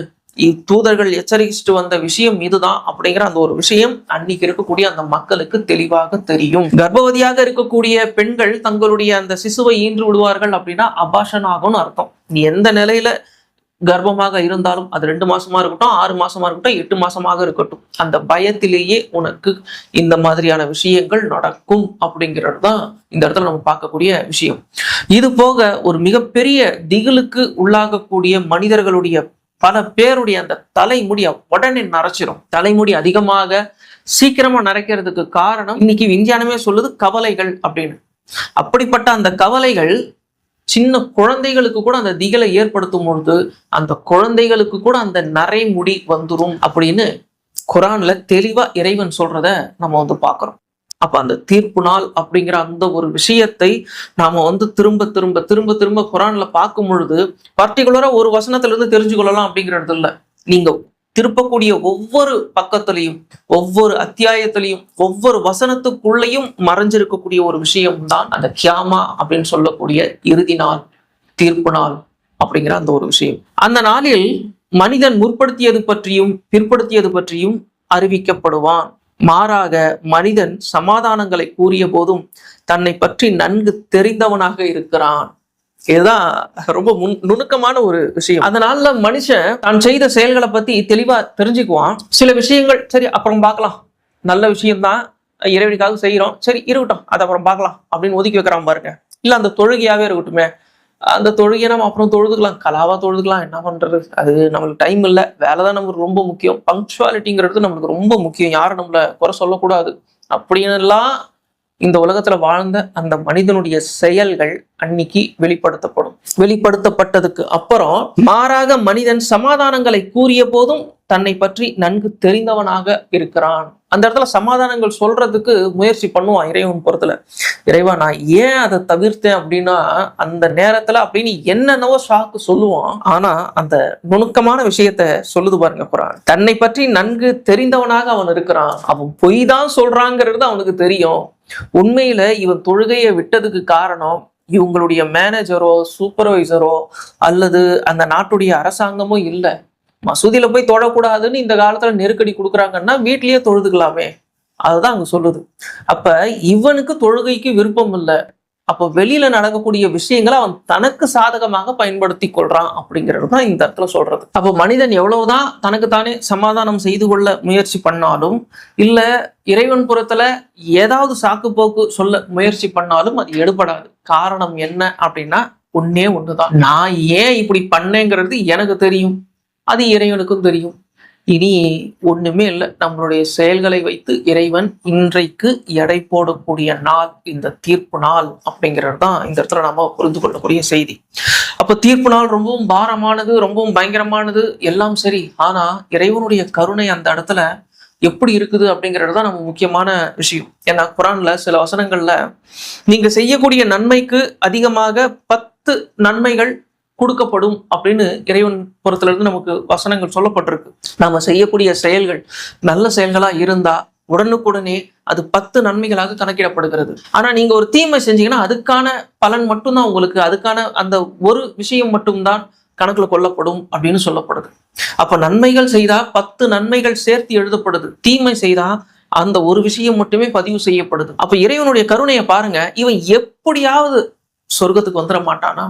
தூதர்கள் எச்சரிச்சுட்டு வந்த விஷயம் இதுதான் அப்படிங்கிற அந்த ஒரு விஷயம் அன்னைக்கு இருக்கக்கூடிய அந்த மக்களுக்கு தெளிவாக தெரியும். கர்ப்பவதியாக இருக்கக்கூடிய பெண்கள் தங்களுடைய அந்த சிசுவை ஈன்று விடுவார்கள் அப்படின்னா அபாஷன் ஆகும்னு அர்த்தம். நீ எந்த நிலையில கர்ப்பமாக இருந்தாலும் அது ரெண்டு மாசமா இருக்கட்டும் ஆறு மாசமா இருக்கட்டும் எட்டு மாசமாக இருக்கட்டும். அந்த பயத்திலேயே உனக்கு இந்த மாதிரியான விஷயங்கள் நடக்கும் அப்படிங்கிறது தான் இந்த இடத்துல நம்ம பார்க்கக்கூடிய விஷயம். இது போக ஒரு மிகப்பெரிய திகிலுக்கு உள்ளாகக்கூடிய மனிதர்களுடைய பல பேருடைய அந்த தலைமுடிய உடனே நரைச்சிரும். தலைமுடி அதிகமாக சீக்கிரமா நரைக்கிறதுக்கு காரணம் இன்னைக்கு விஞ்ஞானமே சொல்லுது கவலைகள் அப்படின்னு. அப்படிப்பட்ட அந்த கவலைகள் சின்ன குழந்தைகளுக்கு கூட அந்த திகளை ஏற்படுத்தும் பொழுது அந்த குழந்தைகளுக்கு கூட அந்த நரைமுடி வந்துரும் அப்படின்னு குரான்ல தெளிவா இறைவன் சொல்றத நம்ம வந்து பார்க்கிறோம். அப்ப அந்த தீர்ப்பு நாள் அப்படிங்கிற அந்த ஒரு விஷயத்தை நாம வந்து திரும்ப திரும்ப திரும்ப திரும்ப குரான்ல பார்க்கும் பொழுது பர்டிகுலரா ஒரு வசனத்துல இருந்து தெரிஞ்சு கொள்ளலாம் அப்படிங்கிறது இல்ல. நீங்க திருப்பக்கூடிய ஒவ்வொரு பக்கத்துலையும் ஒவ்வொரு அத்தியாயத்திலையும் ஒவ்வொரு வசனத்துக்குள்ளேயும் மறைஞ்சிருக்கக்கூடிய ஒரு விஷயம் தான் அந்த கியாமா அப்படின்னு சொல்லக்கூடிய இறுதி நாள் தீர்ப்பு நாள் அப்படிங்கிற அந்த ஒரு விஷயம். அந்த நாளில் மனிதன் முற்படுத்தியது பற்றியும் பிற்படுத்தியது பற்றியும் அறிவிக்கப்படுவான். மாறாக மனிதன் சமாதானங்களை கூறிய போதும் தன்னை பற்றி நன்கு தெரிந்தவனாக இருக்கிறான். இதுதான் ரொம்ப முன் நுணுக்கமான ஒரு விஷயம். அதனால மனுஷன் தான் செய்த செயல்களை பத்தி தெளிவா தெரிஞ்சுக்குவான். சில விஷயங்கள் சரி அப்புறம் பார்க்கலாம். நல்ல விஷயம்தான் இறைவனுக்காக செய்யறோம் சரி இருக்கட்டும் அதை அப்புறம் பார்க்கலாம் அப்படின்னு ஒதுக்கி வைக்கிறான் பாருங்க. இல்ல அந்த தொழுகையாவே இருக்கட்டுமே. அந்த தொழுகையை நம்ம அப்புறம் தொழுதுக்கலாம். கலாவா தொழுதுக்கலாம். என்ன பண்றது? அது நம்மளுக்கு டைம் இல்லை. வேலை தான் நமக்கு ரொம்ப முக்கியம். பங்க்சுவாலிட்டிங்கிறது நம்மளுக்கு ரொம்ப முக்கியம். யாரும் நம்மள குறை சொல்லக்கூடாது. அப்படின்னு எல்லாம் இந்த உலகத்துல வாழ்ந்த அந்த மனிதனுடைய செயல்கள் அன்னைக்கு வெளிப்படுத்தப்படும். வெளிப்படுத்தப்பட்டதுக்கு அப்புறம் மாறாக மனிதன் சமாதானங்களை கூறிய போதும் தன்னை பற்றி நன்கு தெரிந்தவனாக இருக்கிறான். அந்த இடத்துல சமாதானங்கள் சொல்றதுக்கு முயற்சி பண்ணுவான் இறைவன் பொறுத்துல. இறைவா நான் ஏன் அதை தவிர்த்தேன் அப்படின்னா அந்த நேரத்துல அப்படின்னு என்னென்னவோ ஷாக்கு சொல்லுவான். ஆனா அந்த நுணுக்கமான விஷயத்த சொல்லுது பாருங்க குரான். தன்னை பற்றி நன்கு தெரிந்தவனாக அவன் இருக்கிறான். அவன் பொய் தான் சொல்றாங்கிறது அவனுக்கு தெரியும். உண்மையில இவன் தொழுகையை விட்டதுக்கு காரணம் இவங்களுடைய மேனேஜரோ சூப்பர்வைசரோ அல்லது அந்த நாட்டுடைய அரசாங்கமோ இல்லை. மசூதியில போய் தொழக்கூடாதுன்னு இந்த காலத்துல நெருக்கடி கொடுக்குறாங்கன்னா வீட்லயே தொழுதுக்கலாமே. அதுதான் அங்க சொல்லுது. அப்ப இவனுக்கு தொழுகைக்கு விருப்பம் இல்லை. அப்போ வெளியில நடக்கக்கூடிய விஷயங்களை அவன் தனக்கு சாதகமாக பயன்படுத்தி கொள்றான் அப்படிங்கிறது தான் இந்த இடத்துல சொல்றது. அப்போ மனிதன் எவ்வளவுதான் தனக்கு தானே சமாதானம் செய்து கொள்ள முயற்சி பண்ணாலும் இல்ல இறைவன் புறத்துல ஏதாவது சாக்கு போக்கு சொல்ல முயற்சி பண்ணாலும் அது எடுபடாது. காரணம் என்ன அப்படின்னா ஒன்னே ஒண்ணுதான். நான் ஏன் இப்படி பண்ணேங்கிறது எனக்கு தெரியும். அது இறைவனுக்கும் தெரியும். இனி ஒண்ணுமே இல்லை. நம்மளுடைய செயல்களை வைத்து இறைவன் இன்றைக்கு எடை போடக்கூடிய நாள் இந்த தீர்ப்பு நாள் அப்படிங்கிறது தான் இந்த இடத்துல நம்ம புரிந்து கொள்ளக்கூடிய செய்தி. அப்ப தீர்ப்பு நாள் ரொம்பவும் பாரமானது ரொம்பவும் பயங்கரமானது எல்லாம் சரி. ஆனா இறைவனுடைய கருணை அந்த இடத்துல எப்படி இருக்குது அப்படிங்கிறது தான் நம்ம முக்கியமான விஷயம். ஏன்னா குரான்ல சில வசனங்கள்ல நீங்க செய்யக்கூடிய நன்மைக்கு அதிகமாக பத்து நன்மைகள் கொடுக்கப்படும் அப்படின்னு இறைவன் புறத்திலிருந்து நமக்கு வசனங்கள் சொல்லப்பட்டிருக்கு. நாம செய்யக்கூடிய செயல்கள் நல்ல செயல்களா இருந்தா உடனுக்குடனே அது பத்து நன்மைகளாக கணக்கிடப்படுகிறது. ஆனா நீங்க ஒரு தீமை செஞ்சீங்கன்னா அதுக்கான பலன் மட்டும்தான் உங்களுக்கு. அதுக்கான அந்த ஒரு விஷயம் மட்டும்தான் கணக்குல கொல்லப்படும் அப்படின்னு சொல்லப்படுது. அப்ப நன்மைகள் செய்தா பத்து நன்மைகள் சேர்த்து எழுதப்படுது. தீமை செய்தா அந்த ஒரு விஷயம் மட்டுமே பதிவு செய்யப்படுது. அப்ப இறைவனுடைய கருணையை பாருங்க. இவன் எப்படியாவது சொர்க்கத்துக்கு வந்துட மாட்டானா?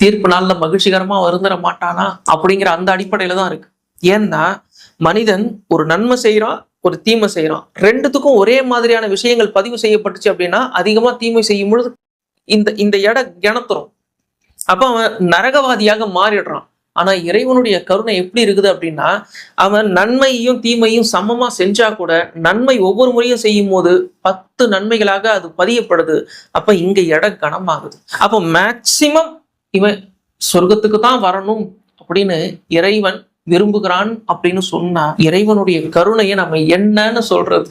தீர்ப்பு நாளில் மகிழ்ச்சிகரமா வருந்துட மாட்டானா அப்படிங்கிற அந்த அடிப்படையில தான் இருக்கு. ஏன்னா மனிதன் ஒரு நன்மை செய்யறான் ஒரு தீமை செய்யறான் ரெண்டுத்துக்கும் ஒரே மாதிரியான விஷயங்கள் பதிவு செய்யப்பட்டுச்சு அப்படின்னா அதிகமா தீமை செய்யும் பொழுது இந்த இந்த இட கிணத்துறோம் அப்ப அவன் நரகவாதியாக மாறிடுறான். ஆனா இறைவனுடைய கருணை எப்படி இருக்குது அப்படின்னா அவன் நன்மையையும் தீமையும் சமமா செஞ்சா கூட நன்மை ஒவ்வொரு முறையும் செய்யும் போது பத்து நன்மைகளாக அது பதியப்படுது. அப்ப இங்க இட கனமாகுது. அப்போ மேக்சிமம் இவன் சொர்க்கத்துக்கு தான் வரணும் அப்படின்னு இறைவன் விரும்புகிறான் அப்படின்னு சொன்னா இறைவனுடைய கருணையை நம்ம என்னன்னு சொல்றது?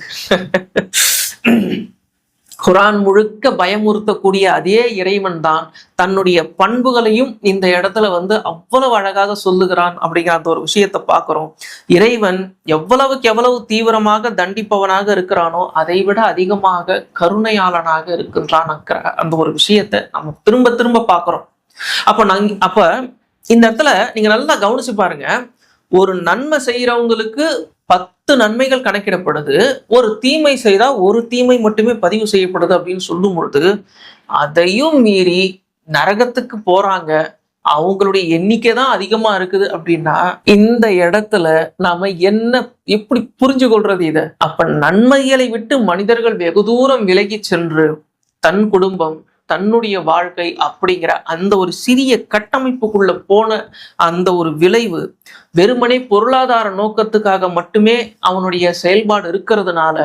குரான் முழுக்க பயமுறுத்தக்கூடிய அதே இறைவன் தான் தன்னுடைய பண்புகளையும் இந்த இடத்துல வந்து அவ்வளவு அழகாக சொல்லுகிறான் அப்படிங்கிற அந்த ஒரு விஷயத்தை பார்க்கிறோம். இறைவன் எவ்வளவுக்கு எவ்வளவு தீவிரமாக தண்டிப்பவனாக இருக்கிறானோ அதை விட அதிகமாக கருணையாளனாக இருக்கின்றான் அந்த ஒரு விஷயத்தை நம்ம திரும்ப திரும்ப பார்க்கிறோம். அப்ப நாங்க அப்போ இந்த இடத்துல நீங்க நல்லா கவனிச்சு பாருங்க. ஒரு நன்மை செய்யறவங்களுக்கு பத்து நன்மைகள் கணக்கிடப்படுது. ஒரு தீமை செய்தா ஒரு தீமை மட்டுமே பதிவு செய்யப்படுது அப்படின்னு சொல்லும் பொழுது அதையும் மீறி நரகத்துக்கு போறாங்க. அவங்களுடைய எண்ணிக்கை தான் அதிகமா இருக்குது அப்படின்னா இந்த இடத்துல நாம என்ன எப்படி புரிஞ்சு கொள்றது இதை? அப்ப நன்மைகளை விட்டு மனிதர்கள் வெகு தூரம் விலகி சென்று தன் குடும்பம் தன்னுடைய வாழ்க்கை அப்படிங்கிற அந்த ஒரு சிறிய கட்டமைப்புக்குள்ள போன அந்த ஒரு விளைவு வெறுமனே பொருளாதார நோக்கத்துக்காக மட்டுமே அவனுடைய செயல்பாடு இருக்கிறதுனால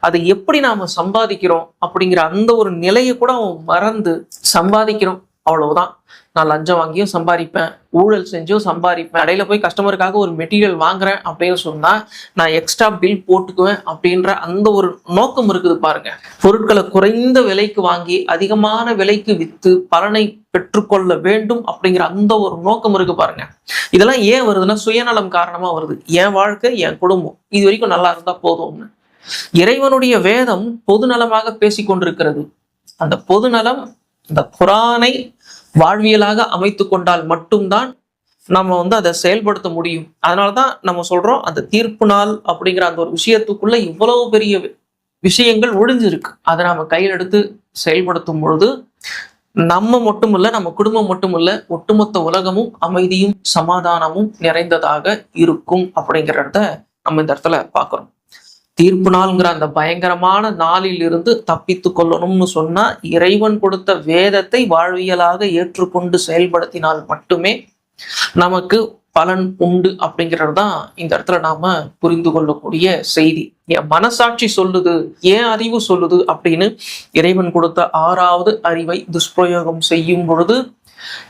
அதை எப்படி நாம சம்பாதிக்கிறோம் அப்படிங்கிற அந்த ஒரு நிலையை கூட அவன் மறந்து சம்பாதிக்கிறோம். அவ்வளவுதான். நான் லஞ்சம் வாங்கியும் சம்பாதிப்பேன் ஊழல் செஞ்சும் சம்பாதிப்பேன். இடையில போய் கஸ்டமருக்காக ஒரு மெட்டீரியல் வாங்குறேன் அப்படின்னு சொன்னா நான் எக்ஸ்ட்ரா பில் போட்டுக்குவேன் அப்படின்ற அந்த ஒரு நோக்கம் இருக்குது பாருங்க. பொருட்களை குறைந்த விலைக்கு வாங்கி அதிகமான விலைக்கு வித்து பலனை பெற்றுக்கொள்ள வேண்டும் அப்படிங்கிற அந்த ஒரு நோக்கம் இருக்கு பாருங்க. இதெல்லாம் ஏன் வருதுன்னா சுயநலம் காரணமா வருது. என் வாழ்க்கை என் குடும்பம். இது வரைக்கும் நல்லா இருந்தா போதும்னு. இறைவனுடைய வேதம் பொதுநலமாக பேசிக்கொண்டிருக்கிறது. அந்த பொதுநலம் இந்த குரானை வாழ்வியலாக அமைத்து கொண்டால் மட்டும்தான் நம்ம வந்து அதை செயல்படுத்த முடியும். அதனாலதான் நம்ம சொல்றோம் அந்த தீர்ப்பு நாள் அப்படிங்கிற அந்த ஒரு விஷயத்துக்குள்ள இவ்வளவு பெரிய விஷயங்கள் ஒழிஞ்சிருக்கு. அதை நம்ம கையில் எடுத்து செயல்படுத்தும் பொழுது நம்ம மட்டும் இல்லை நம்ம குடும்பம் மட்டும் ஒட்டுமொத்த உலகமும் அமைதியும் சமாதானமும் நிறைந்ததாக இருக்கும் அப்படிங்கிறத நம்ம இந்த இடத்துல பார்க்குறோம். தீர்ப்பு நாள்ங்கிற அந்த பயங்கரமான நாளில் இருந்து தப்பித்து கொள்ளணும்னு சொன்னா இறைவன் கொடுத்த வேதத்தை வாழ்வியலாக ஏற்றுக்கொண்டு செயல்படுத்தினால் மட்டுமே நமக்கு பலன் உண்டு அப்படிங்கிறது தான் இந்த இடத்துல நாம புரிந்து கொள்ளக்கூடிய செய்தி. என் மனசாட்சி சொல்லுது ஏன் அறிவு சொல்லுது அப்படின்னு இறைவன் கொடுத்த ஆறாவது அறிவை துஷ்பிரயோகம் செய்யும் பொழுது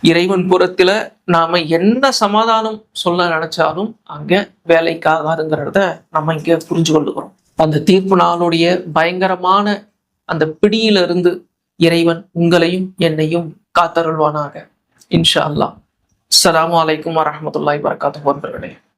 இறைவன் புறத்துல நாம என்ன சமாதானம் சொல்ல நினைச்சாலும் அங்க வேலைக்காகாதுங்கிறத நம்ம இங்க புரிஞ்சு கொள்ளுகிறோம். அந்த தீர்ப்பு நாளுடைய பயங்கரமான அந்த பிடியிலிருந்து இறைவன் உங்களையும் என்னையும் காத்தருள்வானாக. இன்ஷா அல்லாஹ். அஸ்ஸலாமு அலைக்கும் வரமத்துல்லாய் வரகாத்து போன்றவர்களே